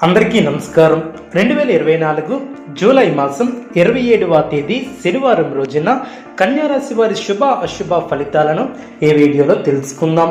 అందరికీ నమస్కారం. రెండు వేల ఇరవై నాలుగు జూలై మాసం ఇరవై ఏడవ తేదీ శనివారం రోజున కన్యారాశి వారి శుభ అశుభ ఫలితాలను ఈ వీడియోలో తెలుసుకుందాం.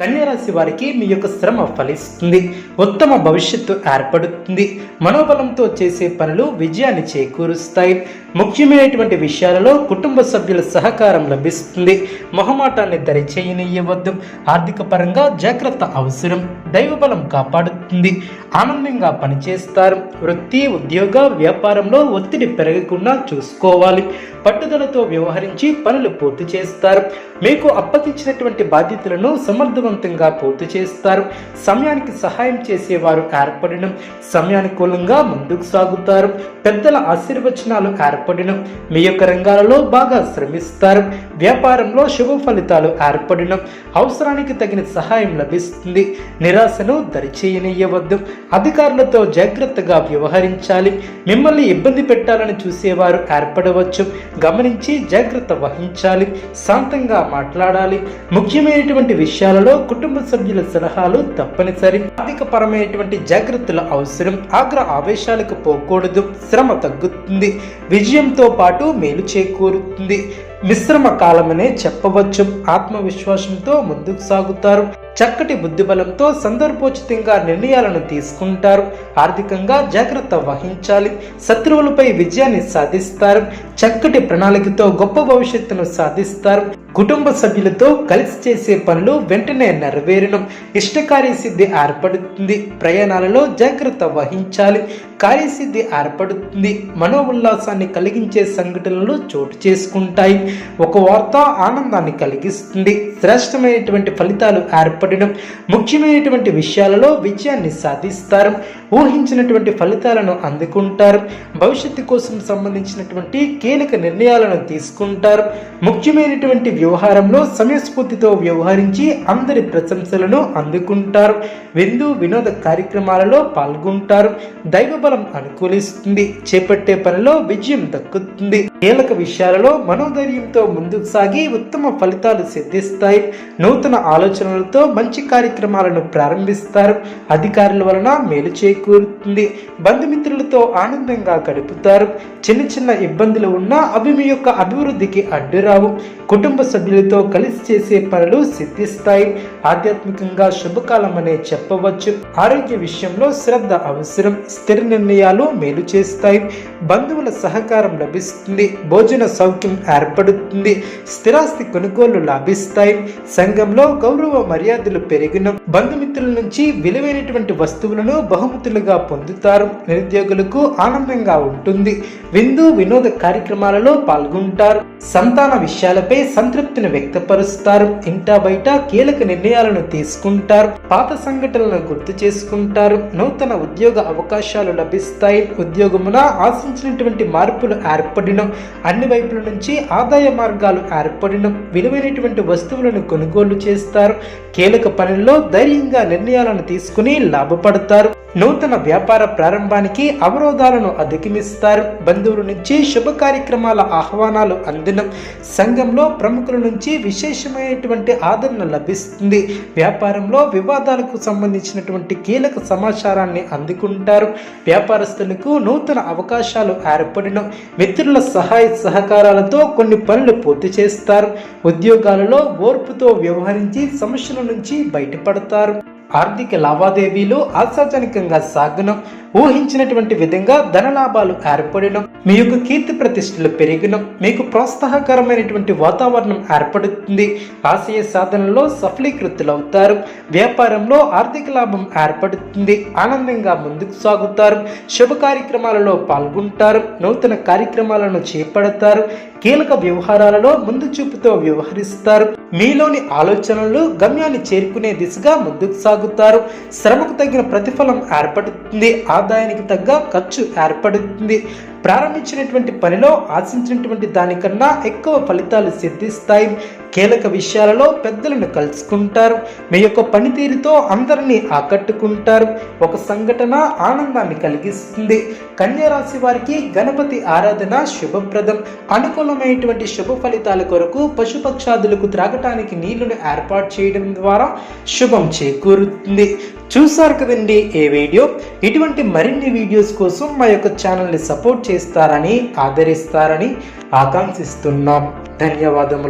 కన్యారాశి వారికి మీ యొక్క శ్రమ ఫలిస్తుంది ఉత్తమ భవిష్యత్తు ఏర్పడుతుంది. మనోబలంతో చేసే పనులు విజయాన్ని చేకూరుస్తాయి. ముఖ్యమైనటువంటి విషయాలలో కుటుంబ సభ్యుల సహకారం లభిస్తుంది. మొహమాటాన్ని దరిచేయనియ్యవద్దు ఆర్థిక పరంగా జాగ్రత్త అవసరం. దైవబలం కాపాడు కాపాడుతుంది ఆనందంగా పనిచేస్తారు. వృత్తి ఉద్యోగ వ్యాపారంలో ఒత్తిడి పెరగకుండా చూసుకోవాలి. పట్టుదలతో వ్యవహరించి పనులు పూర్తి చేస్తారు. మీకు అప్పగించినటువంటి బాధ్యతలను సమర్థవంతంగా పూర్తి చేస్తారు. సమయానికి సహాయం చేసేవారు ఏర్పడడం సమయానుకూలంగా ముందుకు సాగుతారు. పెద్దల ఆశీర్వచనాలు ఏర్పడడం మీ యొక్క రంగాలలో బాగా శ్రమిస్తారు. వ్యాపారంలో శుభ ఫలితాలు ఏర్పడడం అవసరానికి తగిన సహాయం లభిస్తుంది. నిరాశను దరిచేయనీయవద్దు అధికారులతో జాగ్రత్తగా వ్యవహరించాలి. మిమ్మల్ని ఇబ్బంది పెట్టాలని చూసేవారు ఏర్పడవచ్చు. గమనించి జాగ్రత్త వహించాలి. శాంతంగా మాట్లాడాలి. ముఖ్యమైనటువంటి విషయాలలో కుటుంబ సభ్యుల సలహాలు తప్పనిసరి. ఆర్థిక పరమైనటువంటి జాగ్రత్తలు అవసరం. ఆగ్ర ఆవేశాలకు పోకూడదు. శ్రమ తగ్గుతుంది. విజయంతో పాటు మేలు చేకూరుతుంది. మిశ్రమ కాలమనే చెప్పవచ్చు. ఆత్మవిశ్వాసంతో ముందుకు సాగుతారు. చక్కటి బుద్ధిబలంతో సందర్భోచితంగా నిర్ణయాలను తీసుకుంటారు. ఆర్థికంగా జాగ్రత్త వహించాలి. శత్రువులపై విజయాన్ని సాధిస్తారు. చక్కటి ప్రణాళికతో గొప్ప భవిష్యత్తును సాధిస్తారు. కుటుంబ సభ్యులతో కలిసి చేసే పనులు వెంటనే నెరవేరడం ఇష్టకార్యసిద్ధి ఏర్పడుతుంది. ప్రయాణాలలో జాగ్రత్త వహించాలి. కార్యసిద్ధి ఏర్పడుతుంది. మనో ఉల్లాసాన్ని కలిగించే సంఘటనలు చోటు చేసుకుంటాయి. ఒక వార్త ఆనందాన్ని కలిగిస్తుంది. శ్రేష్టమైనటువంటి ఫలితాలు ఏర్పడడం ముఖ్యమైనటువంటి విషయాలలో విజయాన్ని సాధిస్తారు. ఊహించినటువంటి ఫలితాలను అందుకుంటారు. భవిష్యత్తు కోసం సంబంధించినటువంటి కీలక నిర్ణయాలను తీసుకుంటారు. ముఖ్యమైనటువంటి వ్యవహారంలో సమయస్ఫూర్తితో వ్యవహరించి అందరి ప్రశంసలను అందుకుంటారు. విందు వినోద కార్యక్రమాలలో పాల్గొంటారు. దైవబలం అనుకూలిస్తుంది. చేపట్టే పనిలో విజయం దక్కుతుంది. కీలక విషయాలలో మనోధైర్యంతో ముందుకు సాగి ఉత్తమ ఫలితాలు సిద్ధిస్తాయి. నూతన ఆలోచనలతో మంచి కార్యక్రమాలను ప్రారంభిస్తారు. అధికారుల వలన మేలు చేకూరుతుంది. బంధుమిత్రులతో ఆనందంగా గడుపుతారు. చిన్న చిన్న ఇబ్బందులు ఉన్నా అవి మీ యొక్క అభివృద్ధికి అడ్డురావు. కుటుంబ సభ్యులతో కలిసి చేసే పనులు సిద్ధిస్తాయి. ఆధ్యాత్మికంగా శుభకాలం అనే చెప్పవచ్చు. ఆరోగ్య విషయంలో శ్రద్ధ అవసరం. స్థిర నిర్ణయాలు మేలు చేస్తాయి. బంధువుల సహకారం లభిస్తుంది. భోజన సౌఖ్యం ఏర్పడుతుంది. స్థిరాస్తి కొనుగోలు లాభిస్తాయి. సంఘంలో గౌరవ మర్యాదలు పెరిగిన. బంధుమిత్రుల నుంచి విలువైనటువంటి వస్తువులను బహుమతులుగా పొందుతారు. నిరుద్యోగులకు ఆనందంగా ఉంటుంది. విందు వినోద కార్యక్రమాలలో పాల్గొంటారు. సంతాన విషయాలపై సంతృప్తిని వ్యక్తపరుస్తారు. ఇంటా బయట కీలక నిర్ణయాలను తీసుకుంటారు. పాత సంఘటనలను గుర్తు చేసుకుంటారు. నూతన ఉద్యోగ అవకాశాలు లభిస్తాయి. ఉద్యోగమున ఆశించినటువంటి మార్పులు ఏర్పడిన. అన్ని వైపుల నుంచి ఆదాయ మార్గాలు ఏర్పడిన. విలువైనటువంటి వస్తువులను కొనుగోలు చేస్తారు. కీలక పనుల్లో ధైర్యంగా నిర్ణయాలను తీసుకుని లాభపడతారు. నూతన వ్యాపార ప్రారంభానికి అవరోధాలను అధిగమిస్తారు. బంధువుల నుంచి శుభ కార్యక్రమాల ఆహ్వానాలు అందడం సంఘంలో ప్రముఖుల నుంచి విశేషమైనటువంటి ఆదరణ లభిస్తుంది. వ్యాపారంలో వివాదాలకు సంబంధించినటువంటి కీలక సమాచారాన్ని అందుకుంటారు. వ్యాపారస్తులకు నూతన అవకాశాలు ఏర్పడిన. మిత్రుల సహాయ సహకారాలతో కొన్ని పనులు పూర్తి చేస్తారు. ఉద్యోగాలలో ఓర్పుతో వ్యవహరించి సమస్యల నుంచి బయటపడతారు. ఆర్థిక లావాదేవీలు ఆశాజనకంగా సాగడం ఊహించినటువంటి విధంగా ధన లాభాలు ఏర్పడడం మీ యొక్క కీర్తి ప్రతిష్టలు పెరిగడం మీకు ప్రోత్సాహకరమైనటువంటి వాతావరణం ఏర్పడుతుంది. ఆశయ సాధనలో సఫలీకృతులవుతారు. వ్యాపారంలో ఆర్థిక లాభం ఏర్పడుతుంది. ఆనందంగా ముందుకు సాగుతారు. శుభ కార్యక్రమాలలో పాల్గొంటారు. నూతన కార్యక్రమాలను చేపడతారు. కీలక వ్యవహారాలలో ముందు చూపుతో వ్యవహరిస్తారు. మీలోని ఆలోచనలు గమ్యాన్ని చేరుకునే దిశగా ముందుకు సాగుతారు. శ్రమకు తగిన ప్రతిఫలం ఏర్పడుతుంది. ఆదాయానికి తగ్గ ఖర్చు ఏర్పడుతుంది. ప్రారంభించినటువంటి పనిలో ఆశించినటువంటి దానికన్నా ఎక్కువ ఫలితాలు సిద్ధిస్తాయి. కీలక విషయాలలో పెద్దలను కలుసుకుంటారు. మీ యొక్క పనితీరుతో అందరినీ ఆకట్టుకుంటారు. ఒక సంఘటన ఆనందాన్ని కలిగిస్తుంది. కన్యరాశి వారికి గణపతి ఆరాధన శుభప్రదం. అనుకూలమైనటువంటి శుభ ఫలితాల కొరకు పశుపక్షాదులకు త్రాగటానికి నీళ్ళను ఏర్పాటు చేయడం ద్వారా శుభం చేకూరుతుంది. చూసారు కదండి ఏ వీడియో? ఇటువంటి మరిన్ని వీడియోస్ కోసం మా యొక్క ఛానల్ని సపోర్ట్ చేస్తారని ఆదరిస్తారని ఆకాంక్షిస్తున్నాం. ధన్యవాదములు.